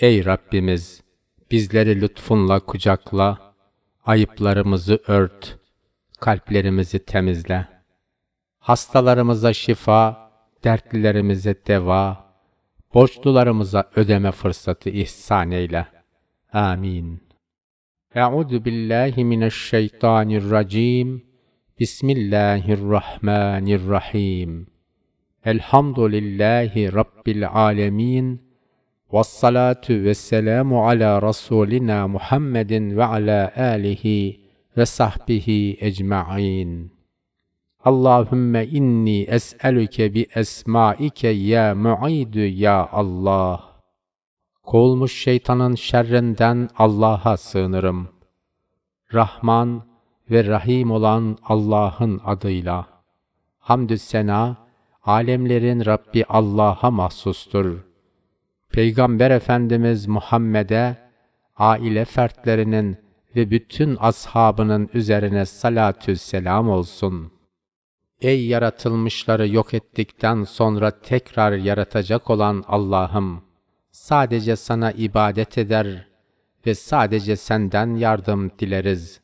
Ey Rabbimiz! Bizleri lütfunla kucakla, ayıplarımızı ört, kalplerimizi temizle. Hastalarımıza şifa, dertlilerimize deva, borçlularımıza ödeme fırsatı ihsan eyle. Amin. Euzu billahi mineşşeytanirracim. Bismillahirrahmanirrahim. Elhamdülillahi Rabbil alemin. Vessalatu vesselamu ala Rasulina Muhammedin ve ala alihi ve sahbihi ecma'in. Allahümme inni es'elüke bi esmaike ya mu'idu ya Allah. Kovulmuş şeytanın şerrinden Allah'a sığınırım. Rahman ve Rahim olan Allah'ın adıyla. Hamdü sena, alemlerin Rabbi Allah'a mahsustur. Peygamber Efendimiz Muhammed'e, aile fertlerinin ve bütün ashabının üzerine salatü selam olsun. Ey yaratılmışları yok ettikten sonra tekrar yaratacak olan Allah'ım! Sadece sana ibadet eder ve sadece senden yardım dileriz.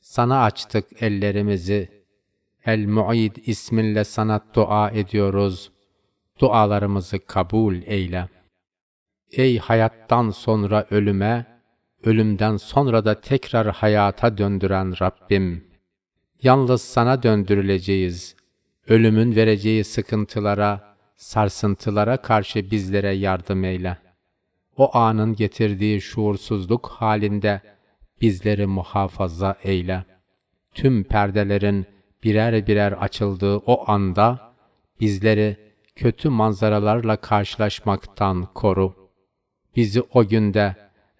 Sana açtık ellerimizi. El-Mu'id isminle sana dua ediyoruz. Dualarımızı kabul eyle. Ey hayattan sonra ölüme, ölümden sonra da tekrar hayata döndüren Rabbim! Yalnız sana döndürüleceğiz. Ölümün vereceği sıkıntılara, sarsıntılara karşı bizlere yardım eyle. O anın getirdiği şuursuzluk halinde bizleri muhafaza eyle. Tüm perdelerin birer birer açıldığı o anda bizleri kötü manzaralarla karşılaşmaktan koru. Bizi o günde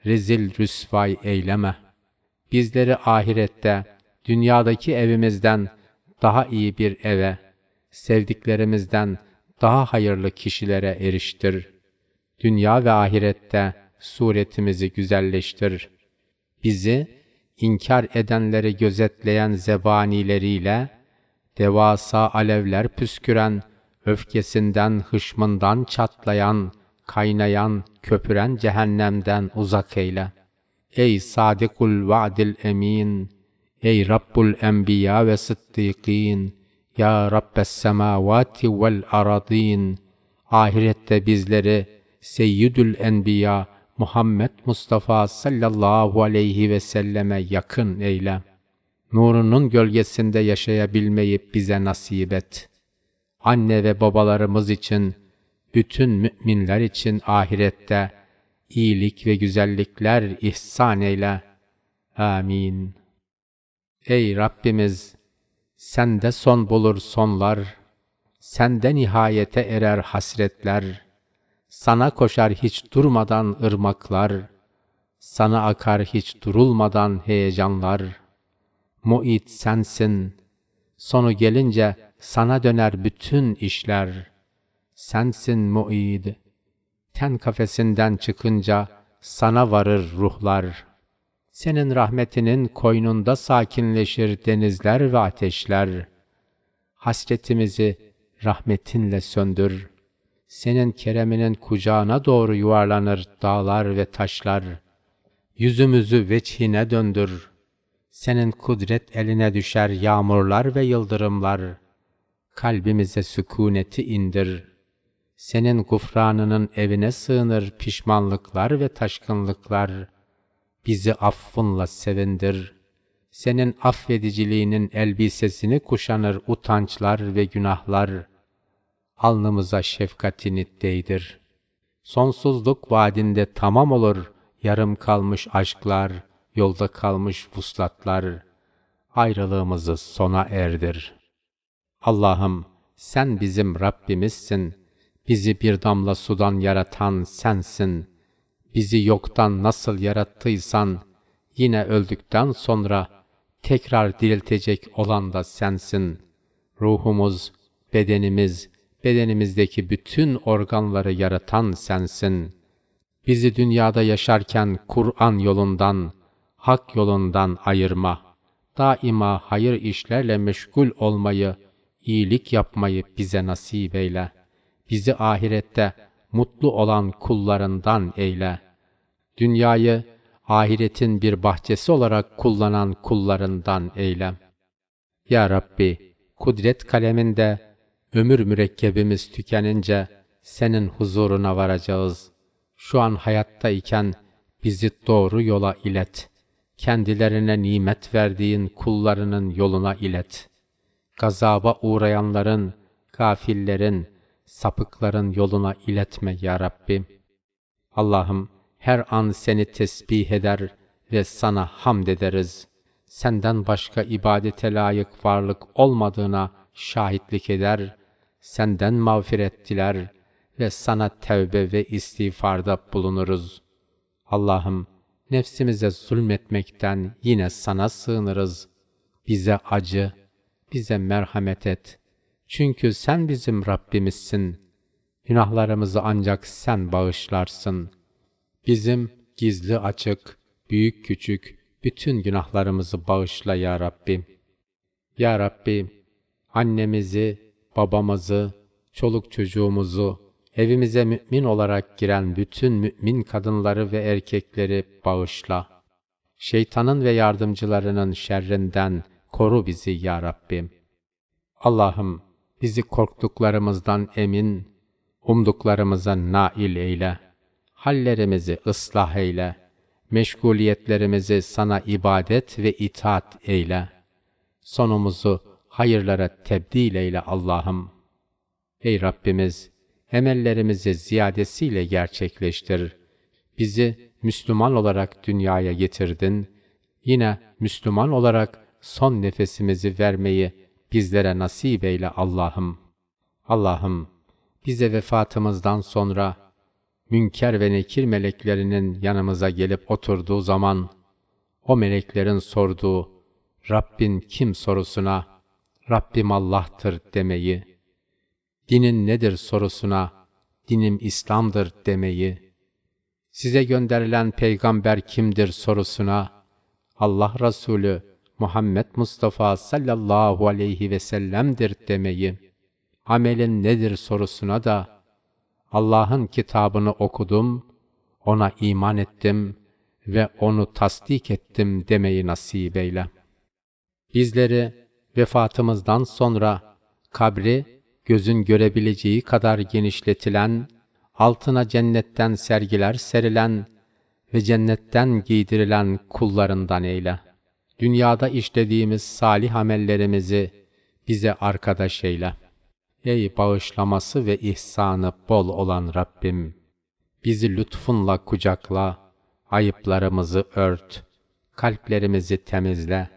rezil rüsvay eyleme. Bizleri ahirette dünyadaki evimizden daha iyi bir eve, sevdiklerimizden daha hayırlı kişilere eriştir. Dünya ve ahirette suretimizi güzelleştir. Bizi inkar edenleri gözetleyen zebanileriyle, devasa alevler püsküren, öfkesinden, hışmından çatlayan, kaynayan, köpüren cehennemden uzak eyle. Ey sadikul vaadil emin! Ey Rabbul Enbiya ve Sıddıkîn, Ya Rabbes semavati vel aradîn, ahirette bizleri Seyyidül Enbiya Muhammed Mustafa sallallahu aleyhi ve selleme yakın eyle. Nurunun gölgesinde yaşayabilmeyi bize nasip et. Anne ve babalarımız için, bütün müminler için ahirette iyilik ve güzellikler ihsan eyle. Amin. Ey Rabbimiz! Sende son bulur sonlar, sende nihayete erer hasretler, sana koşar hiç durmadan ırmaklar, sana akar hiç durulmadan heyecanlar. Mu'it sensin, sonu gelince sana döner bütün işler. Sensin mu'id, ten kafesinden çıkınca sana varır ruhlar.'' Senin rahmetinin koynunda sakinleşir denizler ve ateşler. Hasretimizi rahmetinle söndür. Senin kereminin kucağına doğru yuvarlanır dağlar ve taşlar. Yüzümüzü veçhine döndür. Senin kudret eline düşer yağmurlar ve yıldırımlar. Kalbimize sükuneti indir. Senin gufranının evine sığınır pişmanlıklar ve taşkınlıklar.'' bizi affınla sevindir. Senin affediciliğinin elbisesini kuşanır utançlar ve günahlar. Alnımıza şefkatini değdir. Sonsuzluk vadinde tamam olur yarım kalmış aşklar, yolda kalmış vuslatlar. Ayrılığımızı sona erdir. Allah'ım sen bizim Rabbimizsin. Bizi bir damla sudan yaratan sensin.'' bizi yoktan nasıl yarattıysan, yine öldükten sonra tekrar diriltecek olan da sensin. Ruhumuz, bedenimiz, bedenimizdeki bütün organları yaratan sensin. Bizi dünyada yaşarken Kur'an yolundan, hak yolundan ayırma. Daima hayır işlerle meşgul olmayı, iyilik yapmayı bize nasip eyle. Bizi ahirette mutlu olan kullarından eyle. Dünyayı ahiretin bir bahçesi olarak kullanan kullarından eyle. Ya Rabbi, kudret kaleminde ömür mürekkebimiz tükenince senin huzuruna varacağız. Şu an hayatta iken bizi doğru yola ilet. Kendilerine nimet verdiğin kullarının yoluna ilet. Gazaba uğrayanların, gafillerin, sapıkların yoluna iletme ya Rabbi. Allah'ım her an seni tesbih eder ve sana hamd ederiz. Senden başka ibadete layık varlık olmadığına şahitlik eder, senden mağfiret diler ve sana tevbe ve istiğfarda bulunuruz. Allah'ım nefsimize zulmetmekten yine sana sığınırız. Bize acı, bize merhamet et. Çünkü sen bizim Rabbimizsin. Günahlarımızı ancak sen bağışlarsın. Bizim gizli açık, büyük küçük bütün günahlarımızı bağışla ya Rabbi. Ya Rabbi, annemizi, babamızı, çoluk çocuğumuzu, evimize mümin olarak giren bütün mümin kadınları ve erkekleri bağışla. Şeytanın ve yardımcılarının şerrinden koru bizi ya Rabbim. Allah'ım bizi korktuklarımızdan emin, umduklarımıza nail eyle. Hallerimizi ıslah eyle. Meşguliyetlerimizi sana ibadet ve itaat eyle. Sonumuzu hayırlara tebdil eyle Allah'ım. Ey Rabbimiz, emellerimizi ziyadesiyle gerçekleştir. Bizi Müslüman olarak dünyaya getirdin. Yine Müslüman olarak son nefesimizi vermeyi bizlere nasip eyle Allah'ım. Allah'ım, bize vefatımızdan sonra münker ve nekir meleklerinin yanımıza gelip oturduğu zaman o meleklerin sorduğu Rabbin kim sorusuna Rabbim Allah'tır demeyi, dinin nedir sorusuna dinim İslam'dır demeyi, size gönderilen peygamber kimdir sorusuna Allah Resulü Muhammed Mustafa sallallahu aleyhi ve sellem'dir demeyi, amelin nedir sorusuna da Allah'ın kitabını okudum, ona iman ettim ve onu tasdik ettim demeyi nasip eyle. Bizleri vefatımızdan sonra kabri gözün görebileceği kadar genişletilen, altına cennetten sergiler serilen ve cennetten giydirilen kullarından eyle. Dünyada işlediğimiz salih amellerimizi bize arkadaş eyle. Ey bağışlaması ve ihsanı bol olan Rabbim! Bizi lütfunla kucakla, ayıplarımızı ört, kalplerimizi temizle,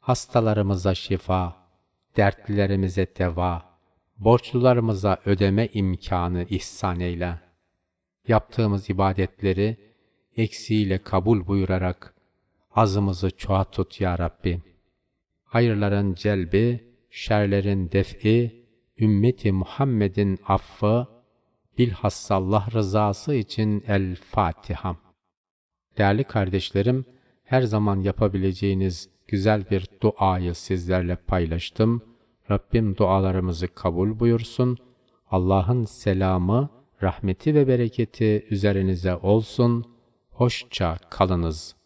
hastalarımıza şifa, dertlilerimize deva, borçlularımıza ödeme imkanı ihsan eyle. Yaptığımız ibadetleri eksiğiyle kabul buyurarak azımızı çoğa tut ya Rabbi. Hayırların celbi, şerlerin def'i, ümmeti Muhammed'in affı, bilhassa Allah rızası için El Fatiha. Değerli kardeşlerim, her zaman yapabileceğiniz güzel bir duayı sizlerle paylaştım. Rabbim dualarımızı kabul buyursun. Allah'ın selamı, rahmeti ve bereketi üzerinize olsun. Hoşça kalınız.